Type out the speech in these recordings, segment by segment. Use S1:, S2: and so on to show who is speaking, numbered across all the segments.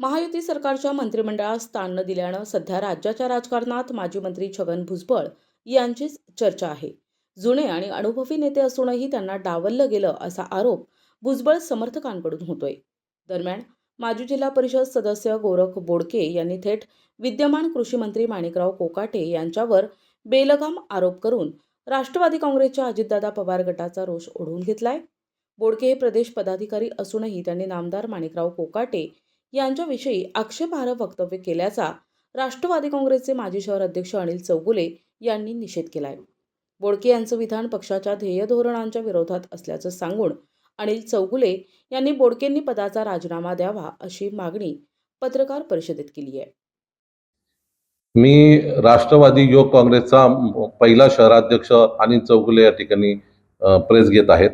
S1: महायुती सरकारच्या मंत्रिमंडळात स्थान न दिल्यानं सध्या राज्याच्या राजकारणात माजी मंत्री छगन भुजबळ यांचीच चर्चा आहे. जुने आणि अनुभवी नेते असूनही त्यांना डावललं गेलं असा आरोप भुजबळ समर्थकांकडून होतोय. दरम्यान माजी जिल्हा परिषद सदस्य गोरख बोडके यांनी थेट विद्यमान कृषी मंत्री माणिकराव कोकाटे यांच्यावर बेलगाम आरोप करून राष्ट्रवादी काँग्रेसच्या अजितदादा पवार गटाचा रोष ओढवून घेतलाय. बोडके हे प्रदेश पदाधिकारी असूनही त्यांनी नामदार माणिकराव कोकाटे यांच्याविषयी आक्षेपार्ह वक्तव्य केल्याचा राष्ट्रवादी काँग्रेसचे माजी शहर अध्यक्ष अनिल चौगुले यांनी निषेध केलाय. बोडके यांचं विधान पक्षाच्या ध्येय धोरणांच्या विरोधात असल्याचं सांगून अनिल चौगुले यांनी बोडकेंनी पदाचा राजीनामा द्यावा अशी मागणी पत्रकार परिषदेत केली आहे.
S2: मी राष्ट्रवादी युवक काँग्रेसचा पहिला शहराध्यक्ष अनिल चौगुले या ठिकाणी प्रेस घेत आहेत.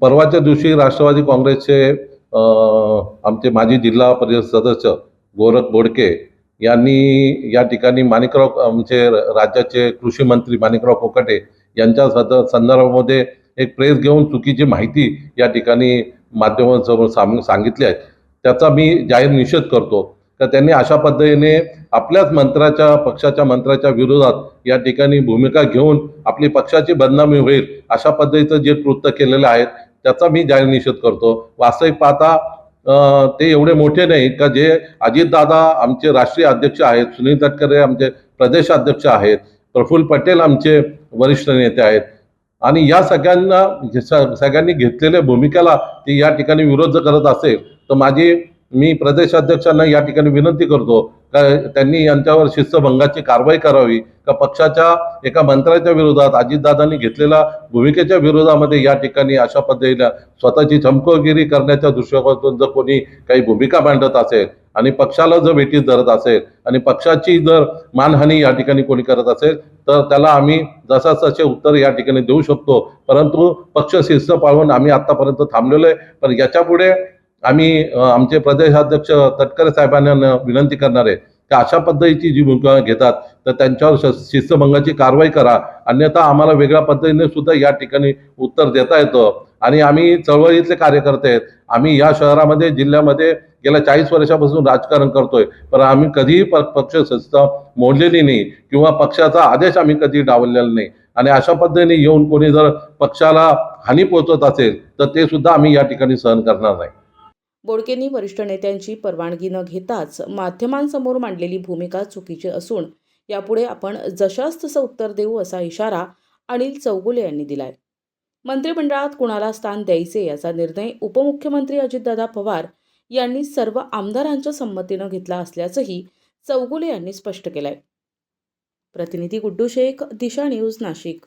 S2: परवाच्या दिवशी राष्ट्रवादी काँग्रेसचे आमचे माजी जिल्हा परिषद सदस्य गोरख बोडके यांनी या ठिकाणी माणिकराव आमचे राज्याचे कृषी मंत्री माणिकराव कोकाटे यांच्या सद संदर्भामध्ये एक प्रेस घेऊन चुकीची माहिती या ठिकाणी माध्यमांसमोर साम सांगितली आहे. त्याचा मी जाहीर निषेध करतो. का त्यांनी अशा पद्धतीने आपल्याच मंत्र्याच्या पक्षाच्या मंत्र्याच्या विरोधात या ठिकाणी भूमिका घेऊन आपली पक्षाची बदनामी होईल अशा पद्धतीचं जे कृत्य केलेलं आहे त्याचा मी जाहीर निषेध करतो. वास्तविक पाहता ते एवढे मोठे नाही का जे अजितदादा आमचे राष्ट्रीय अध्यक्ष आहेत सुनील तटकरे आमचे प्रदेश अध्यक्ष आहेत प्रफुल्ल पटेल आमचे वरिष्ठ नेते आहेत. आणि या सगळ्यांना स- सगळ्यांनी घेतलेल्या भूमिकेला ती या ठिकाणी विरोध जर करत असेल तर माझी मी प्रदेशाध्यक्षांना या ठिकाणी विनंती करतो का त्यांनी यांच्यावर शिस्तभंगाची कारवाई करावी का पक्षाच्या एका मंत्र्याच्या विरोधात अजितदादांनी घेतलेल्या भूमिकेच्या विरोधामध्ये या ठिकाणी अशा पद्धतीने स्वतःची चमकोगिरी करण्याच्या दृष्टिकोनातून जर कोणी काही भूमिका मांडत असेल आणि पक्षाला जर वेटीत धरत असेल आणि पक्षाची जर मानहानी या ठिकाणी कोणी करत असेल तर त्याला आम्ही जसा तसे उत्तर या ठिकाणी देऊ शकतो. परंतु पक्ष शिस्त पाळून आम्ही आतापर्यंत थांबलेलो आहे. पण याच्यापुढे आम्ही आमचे प्रदेशाध्यक्ष तटकरे साहेबांना विनंती करणार आहे की अशा पद्धतीची जी भूमिका घेतात तर त्यांच्यावर शिस्तभंगाची कारवाई करा. अन्यथा आम्हाला वेगळ्या पद्धतीने सुद्धा या ठिकाणी उत्तर देता येतं. आणि आम्ही चळवळीतले कार्यकर्ते आहेत. आम्ही या शहरामध्ये जिल्ह्यामध्ये गेल्या चाळीस वर्षापासून राजकारण करतोय. पण आम्ही कधीही प- पक्ष संस्था मोडलेली नाही किंवा पक्षाचा आदेश आम्ही कधी डावललेला नाही. आणि अशा पद्धतीने येऊन कोणी जर पक्षाला हानी पोहोचत असेल तर ते सुद्धा आम्ही या ठिकाणी सहन करणार नाही.
S1: बोडकेंनी वरिष्ठ नेत्यांची परवानगी न घेताच माध्यमांसमोर मांडलेली भूमिका चुकीची असून यापुढे आपण जशास तसं उत्तर देऊ असा इशारा अनिल चौगुले यांनी दिलाय. मंत्रिमंडळात कुणाला स्थान द्यायचे याचा निर्णय उपमुख्यमंत्री अजितदादा पवार यांनी सर्व आमदारांच्या संमतीनं घेतला असल्याचंही चौगुले यांनी स्पष्ट केलंय. प्रतिनिधी गुड्डू शेख दिशा न्यूज नाशिक.